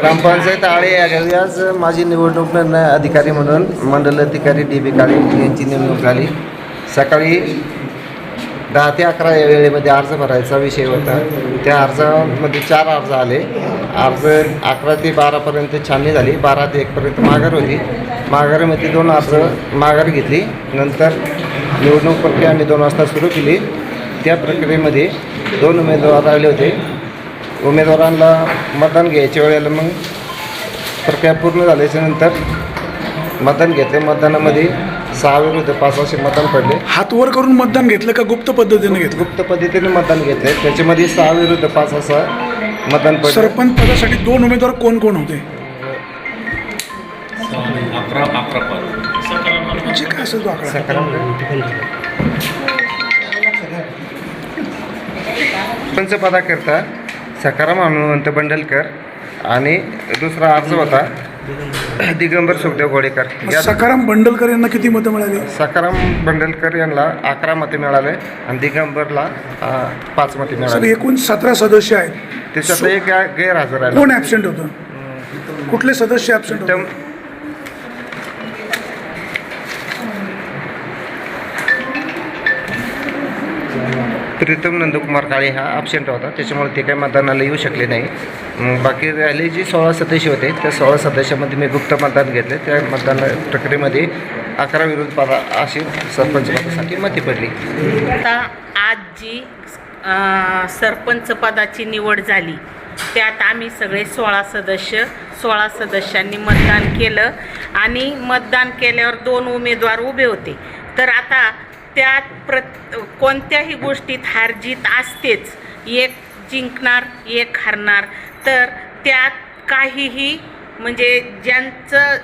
ग्रामपंचायत आळे या गावी आज माझी निवडणूक निर्णय अधिकारी म्हणून मंडल अधिकारी डी बी काळे यांची नेमणूक झाली. सकाळी दहा ते अकरा या वेळेमध्ये अर्ज भरायचा विषय होता. त्या अर्जामध्ये चार अर्ज आले. अर्ज अकरा ते बारापर्यंत छाननी झाली. बारा ते एकपर्यंत माघार होती. माघारीमध्ये दोन अर्ज माघार घेतली. नंतर निवडणूक प्रक्रिया आम्ही दोन वाजता सुरू केली. त्या प्रक्रियेमध्ये दोन उमेदवार राहिले होते. उमेदवारांना मतदान घ्यायच्या वेळेला मग प्रक्रिया पूर्ण झाल्याच्यानंतर मतदान घेतले. मतदानामध्ये सहा विरुद्ध पाच असे मतदान पडले. हात वर करून मतदान घेतलं का गुप्त पद्धतीने घेतलं? गुप्त पद्धतीने मतदान घेतले. त्याच्यामध्ये सहा विरुद्ध पाच असं मतदान पडलं. सरपंच पदासाठी दोन उमेदवार कोण कोण होते? अकरा अकरा पद म्हणजे काय असेल तो आकडा? सकाराम पंच सकाराम हनुमंत बंडलकर आणि दुसरा अर्ज होता दिगंबर सुखदेव घोडेकर. या सकाराम बंडलकर यांना किती मतं मिळाली? सकाराम बंडलकर यांना अकरा मते मिळाले आणि दिगंबरला अं, पाच मते सर मिळाले एकूण सतरा सदस्य आहेत. त्याच्यात एक गैरहजर आहे कोण ॲबसेंट होतं? कुठले सदस्य ॲबसेंट होते? प्रीतम नंदकुमार काळे हा ॲबसेंट होता. त्याच्यामुळे ते काही मतदानाला येऊ शकले नाही. मग बाकी राहिले जे सोळा सदस्य होते त्या सोळा सदस्यामध्ये मी गुप्त मतदान घेतले. त्या मतदान प्रक्रियेमध्ये अकरा विरोध पदा अशी सरपंच पदासाठी मती पडली. आता आज जी सरपंच पदाची निवड झाली त्यात आम्ही सगळे सोळा सदस्य सोळा सदस्यांनी मतदान केलं. आणि मतदान केल्यावर दोन उमेदवार उभे होते. तर आता त्यात प्रत कोणत्याही गोष्टीत हारजीत असतेच. एक जिंकणार एक हारणार. तर त्यात काहीही म्हणजे ज्यांचं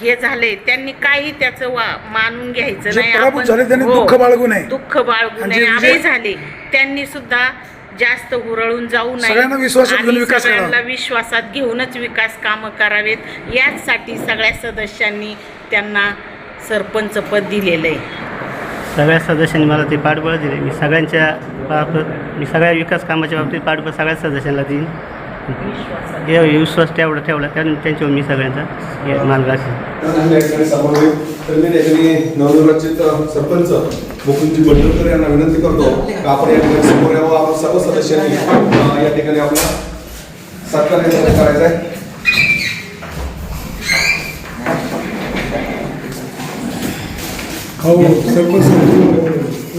हे झाले त्यांनी काही त्याचं वा मानून घ्यायचं नाही. आपण- त्यांनी हो. दुःख बाळगू नये. दुःख बाळगू नये. आम्ही झाले. त्यांनी सुद्धा जास्त हुरळून जाऊ नये. सगळ्यांना विश्वासात घेऊनच विकास कामं करावेत. याचसाठी सगळ्या सदस्यांनी त्यांना सरपंच पद दिलेलं आहे. सगळ्या सदस्यांनी मला ते पाठबळ दिले. मी सगळ्यांच्या बाबत मी सगळ्या विकास कामाच्या बाबतीत पाठबळ सगळ्या सदस्यांना देईन. हे विश्वास तेवढा ठेवला. त्या त्यांच्यावर मी सगळ्यांचा हे असेल तर मी ठिकाणी नवनिर्वाचित सरपंच मुकुंदजी बंडलकर यांना विनंती करतो का आपण या ठिकाणी समोर यावं आपण सर्व सदस्यांनी या ठिकाणी आपला सत्कार करायचा आहे. हो सरपंच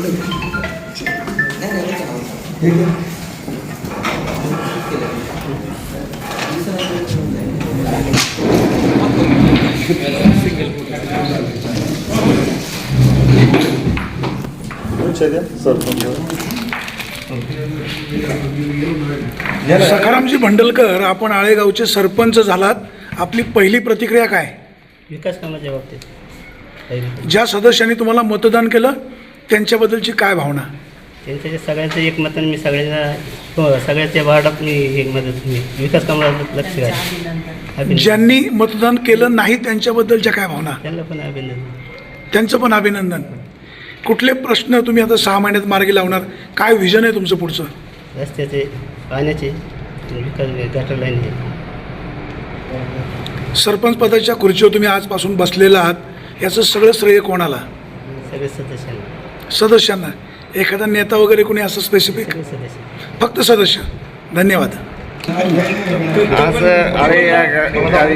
सखारामजी भंडलकर आपण आळेगावचे सरपंच झालात. आपली पहिली प्रतिक्रिया काय? विकास कामाच्या बाबतीत. ज्या सदस्यांनी तुम्हाला मतदान केलं त्यांच्याबद्दलची काय भावना? त्यांच्या सगळ्यांचं एक मताने मी सगळ्यांना हो सगळ्यांच्या वार्डात मी एक मदत मी विकास कामाला लक्ष घाल. ज्यांनी मतदान केलं नाही त्यांच्याबद्दलच्या काय भावना? त्यांना पण अभिनंदन. त्यांचं पण अभिनंदन. कुठले प्रश्न तुम्ही आता सहा महिन्यात मार्गी लावणार? काय विजन आहे तुमचं पुढचं? रस्त्याचे पाण्याचे गटर लाईन सरपंच पदाच्या खुर्चीवर तुम्ही आजपासून बसलेला आहात. याचं सगळं श्रेय कोणाला? सगळे सदस्यांना. सदस्यांना. एखादा नेता वगैरे कोणी असं स्पेसिफिक सगळे सदस्य. फक्त सदस्य. धन्यवाद. आज आळे या गा- गावी